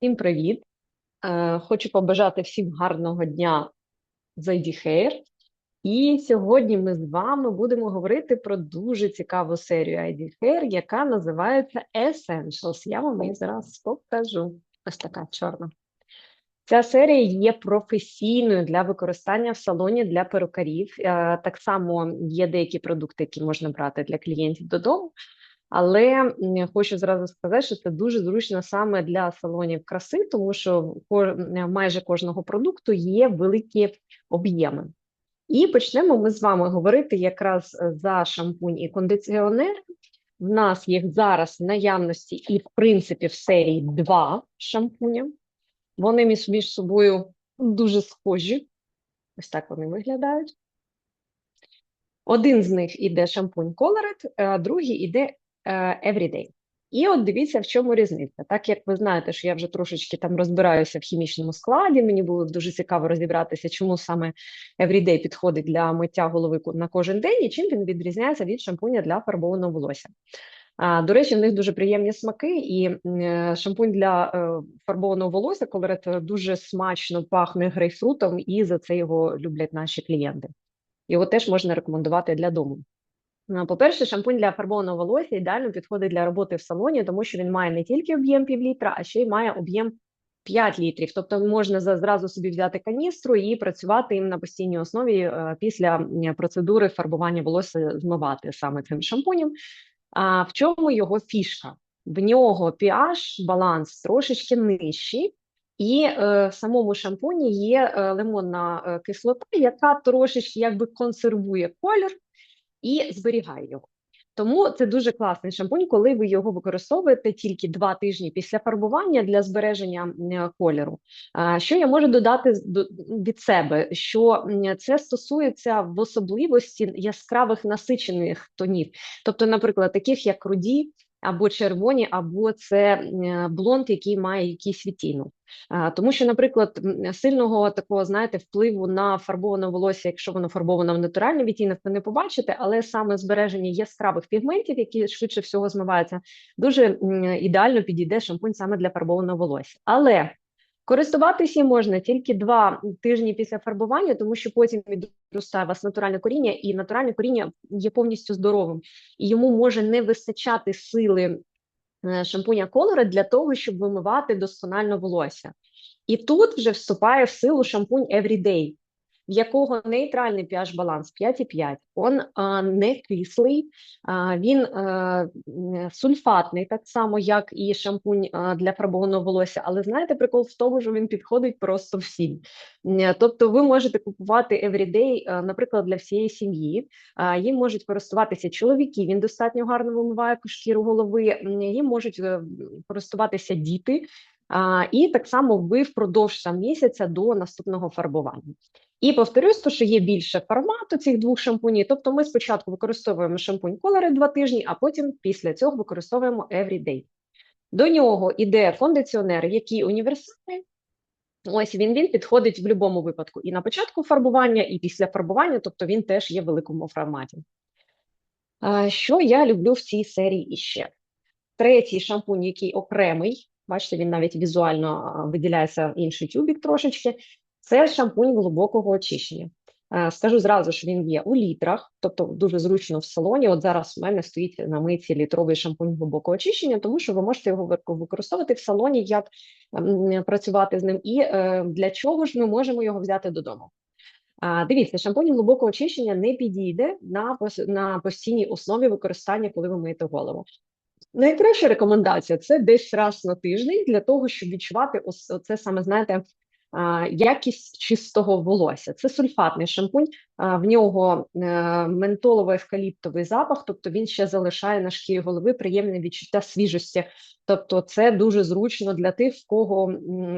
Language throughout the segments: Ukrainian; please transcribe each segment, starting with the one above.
Всім привіт! Е, Хочу побажати всім гарного дня з ID Hair. І сьогодні ми з вами будемо говорити про дуже цікаву серію ID Hair, яка називається Essentials. Я вам її зараз покажу. Ось така чорна. Ця серія є професійною для використання в салоні для перукарів. Е, Так само є деякі продукти, які можна брати для клієнтів додому. Але хочу зразу сказати, що це дуже зручно саме для салонів краси, тому що ко- майже кожного продукту є великі об'єми. І почнемо ми з вами говорити якраз е, за шампунь і кондиціонер. В нас їх зараз в наявності і, в принципі, в серії два шампуня. Вони між, між собою дуже схожі. Ось так вони виглядають. Один з них іде шампунь Colored, а другий іде е, Everyday. І от дивіться, в чому різниця. Так як ви знаєте, що я вже трошечки там розбираюся в хімічному складі, мені було дуже цікаво розібратися, чому саме Everyday підходить для миття голови на кожен день, і чим він відрізняється від шампуня для фарбованого волосся. До речі, в них дуже приємні смаки, і е, шампунь для е, фарбованого волосся, колорит е, дуже смачно пахне грейпфрутом, і за це його люблять наші клієнти. Його теж можна рекомендувати для дому. По-перше, шампунь для фарбованого волосся ідеально підходить для роботи в салоні, тому що він має не тільки об'єм пів літра, а ще й має об'єм 5 літрів. Тобто можна зразу собі взяти каністру і працювати їм на постійній основі е, після процедури фарбування волосся змивати саме цим шампунем. А в чому його фішка? В нього pH баланс трошечки нижчий, і е, в самому шампуні є е, лимонна е, кислота, яка трошечки якби консервує колір і зберігає його. Тому це дуже класний шампунь, коли ви його використовуєте тільки два тижні після фарбування для збереження кольору. Що я можу додати до- від себе? Що це стосується в особливості яскравих насичених тонів, тобто, наприклад, таких як руді. Або червоні, або це блонд, який має якийсь відтінок. Тому що, наприклад, сильного такого, знаєте, впливу на фарбоване волосся, якщо воно фарбовано в натуральний відтінок, ви не побачите, але саме збереження яскравих пігментів, які швидше всього змиваються, дуже ідеально підійде шампунь саме для фарбованого волосся. Але користуватися можна тільки два тижні після фарбування, тому що потім відростає у вас натуральне коріння, і натуральне коріння є повністю здоровим, і йому може не вистачати сили е, шампуня колора для того, щоб вимивати досконально волосся. І тут вже вступає в силу шампунь Everyday, в якого нейтральний pH баланс 5,5, він а, не кислий, а, він а, сульфатний, так само, як і шампунь а, для фарбованого волосся. Але знаєте, прикол в тому, що він підходить просто всім. Тобто ви можете купувати Everyday, наприклад, для всієї сім'ї. Їм можуть користуватися чоловіки, він достатньо гарно вимиває шкіру голови, їм можуть е, користуватися діти. А, і так само ви впродовж місяця до наступного фарбування. І повторюсь, то, що є більше формату цих двох шампунів. Тобто, ми спочатку використовуємо шампунь Color два тижні, а потім після цього використовуємо Everyday. До нього йде кондиціонер, який універсальний. Ось він він підходить в будь-якому випадку і на початку фарбування, і після фарбування, тобто він теж є в великому форматі. Що я люблю в цій серії іще? Третій шампунь, який окремий, бачите, він навіть візуально виділяється інший тюбік трошечки. Це шампунь глибокого очищення. Скажу зразу, що він є у літрах, тобто дуже зручно в салоні. От зараз у мене стоїть на миці літровий шампунь глибокого очищення, тому що ви можете його використовувати в салоні, як працювати з ним. І е, для чого ж ми можемо його взяти додому? Дивіться, шампунь глибокого очищення не підійде на постійній основі використання, коли ви миєте голову. Найкраща рекомендація це десь раз на тиждень для того, щоб відчувати ось це саме, знаєте, якість чистого волосся. Це сульфатний шампунь, в нього е, ментолово-евкаліптовий запах, тобто він ще залишає на шкірі голови приємне відчуття свіжості. Тобто, це дуже зручно для тих, в кого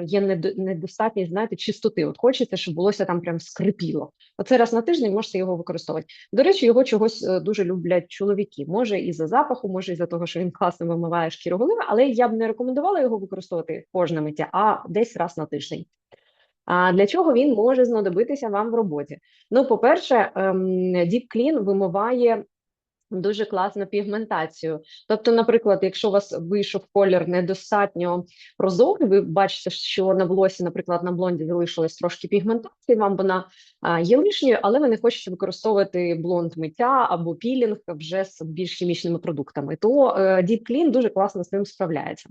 є недо- недостатність, знаєте, чистоти. От хочеться, щоб волосся там прям скрипіло. Оце раз на тиждень можете його використовувати. До речі, його чогось е, дуже люблять чоловіки. Може, і за запаху, може, і за того, що він класно вимиває шкіру голови, але я б не рекомендувала його використовувати кожне миття, а десь раз на тиждень. А для чого він може знадобитися вам в роботі? Ну, по-перше, ем, Deep Clean вимиває Дуже класну пігментацію. Тобто, наприклад, якщо у вас вийшов колір недостатньо прозорий, ви бачите, що на волосі, наприклад, на блонді залишилось трошки пігментації, вам вона є лишньою, але ви не хочете використовувати блонд миття або пілінг вже з більш хімічними продуктами, то е, Deep Clean дуже класно з цим справляється.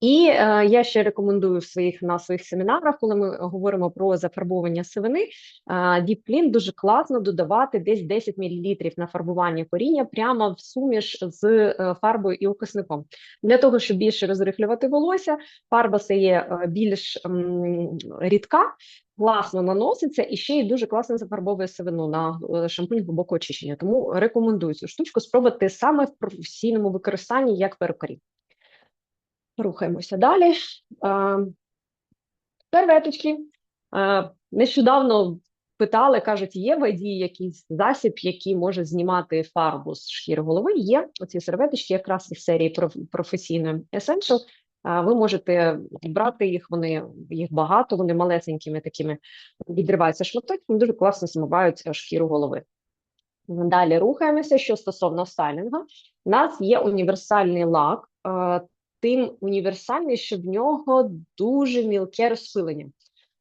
І е, я ще рекомендую в своїх на своїх семінарах, коли ми говоримо про зафарбовування сивини, е, Clean дуже класно додавати десь 10 мл на фарбування коріння прямо в суміш з е, фарбою і окисником. Для того, щоб більше розрихлювати волосся, фарба стає е, більш м, рідка, класно наноситься і ще й дуже класно зафарбовує сивину на е, шампунь глибокого очищення. Тому рекомендую цю штучку спробувати саме в професійному використанні як перукарі. Рухаємося далі. Серветочки. Нещодавно питали, кажуть, є в ID якийсь засіб, який може знімати фарбу з шкіри голови. Є оці серветочки, якраз із серії проф- професійної Essential. Ви можете брати їх, вони їх багато, вони малесенькими такими відриваються шматочками, дуже класно змивають шкіру голови. Далі рухаємося. Що стосовно стайлінгу, у нас є універсальний лак, тим універсальний, що в нього дуже мілке розпилення.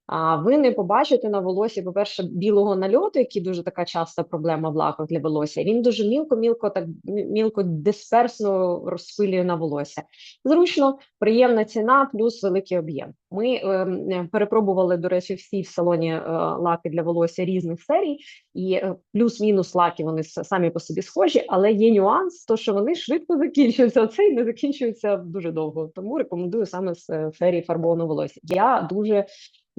А ви не побачите на волосі, по-перше, білого нальоту, який дуже така часта проблема в лаках для волосся. Він дуже мілко-мілко, так мілко дисперсно розпилює на волосся. Зручно, приємна ціна, плюс великий об'єм. Ми е, перепробували, до речі, всі в салоні е, лаки для волосся різних серій, і е, плюс-мінус лаки вони самі по собі схожі, але є нюанс, то що вони швидко закінчуються. а Цей не закінчується дуже довго. Тому рекомендую саме з е, серії фарбованого волосся. Я дуже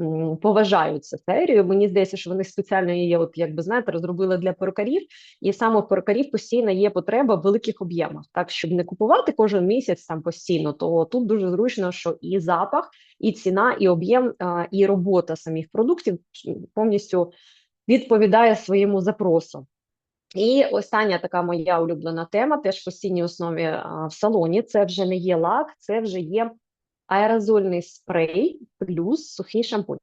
м, поважаю цю серію. Мені здається, що вони спеціально її, от якби знаєте, розробили для перукарів, і саме перукарів постійно є потреба в великих об'ємах. Так, щоб не купувати кожен місяць там постійно, то тут дуже зручно, що і запах, і ціна, і об'єм, і робота самих продуктів повністю відповідає своєму запросу. І остання така моя улюблена тема, теж в постійній основі в салоні. Це вже не є лак, це вже є аерозольний спрей плюс сухий шампунь.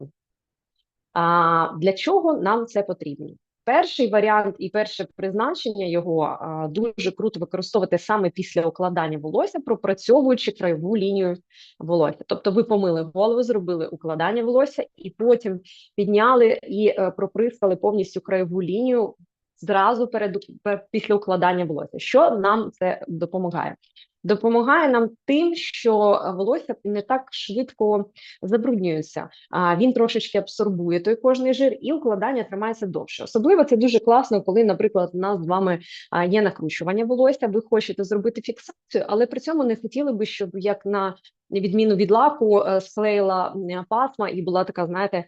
А, для чого нам це потрібно? Перший варіант і перше призначення його а, дуже круто використовувати саме після укладання волосся, пропрацьовуючи краєву лінію волосся. Тобто ви помили голову, зробили укладання волосся, і потім підняли і е, проприскали повністю краєву лінію зразу перед пер- після укладання волосся. Що нам це допомагає? Допомагає нам тим, що волосся не так швидко забруднюється. А він трошечки абсорбує той кожний жир, і укладання тримається довше. Особливо це дуже класно, коли, наприклад, у нас з вами є накручування волосся. Ви хочете зробити фіксацію, але при цьому не хотіли би, щоб як на відміну від лаку е, склеїла пасма і була така, знаєте.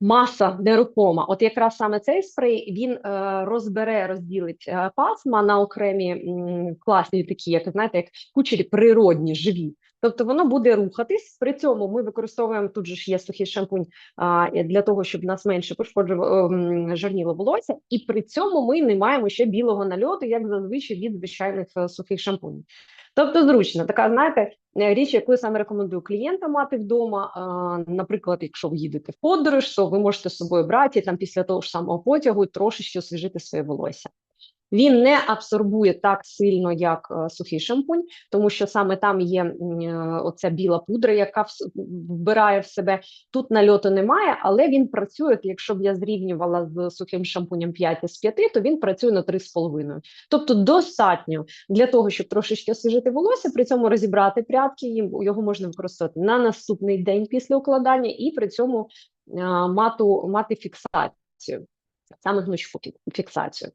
Маса нерухома. От якраз саме цей спрей він е, розбере, розділить е, пасма на окремі класні такі, як знаєте, як кучері природні, живі. Тобто воно буде рухатись. При цьому ми використовуємо тут же ж є сухий шампунь а, для того, щоб нас менше пошкоджувало жирніло волосся, і при цьому ми не маємо ще білого нальоту, як зазвичай від звичайних е, сухих шампунів. Тобто зручно, така знаєте, е, річ, яку я саме рекомендую клієнтам мати вдома. Наприклад, якщо ви їдете в подорож, то ви можете з собою брати там після того ж самого потягу трошечки освіжити своє волосся. Він не абсорбує так сильно, як е, сухий шампунь, тому що саме там є е, оця біла пудра, яка вбирає в себе. Тут нальоту немає, але він працює. Якщо б я зрівнювала з сухим шампунем 5 із 5, то він працює на 3,5. Тобто достатньо для того, щоб трошечки освіжити волосся, при цьому розібрати прядки, його можна використовувати на наступний день після укладання, і при цьому мату, мати фіксацію, саме гнучку фіксацію.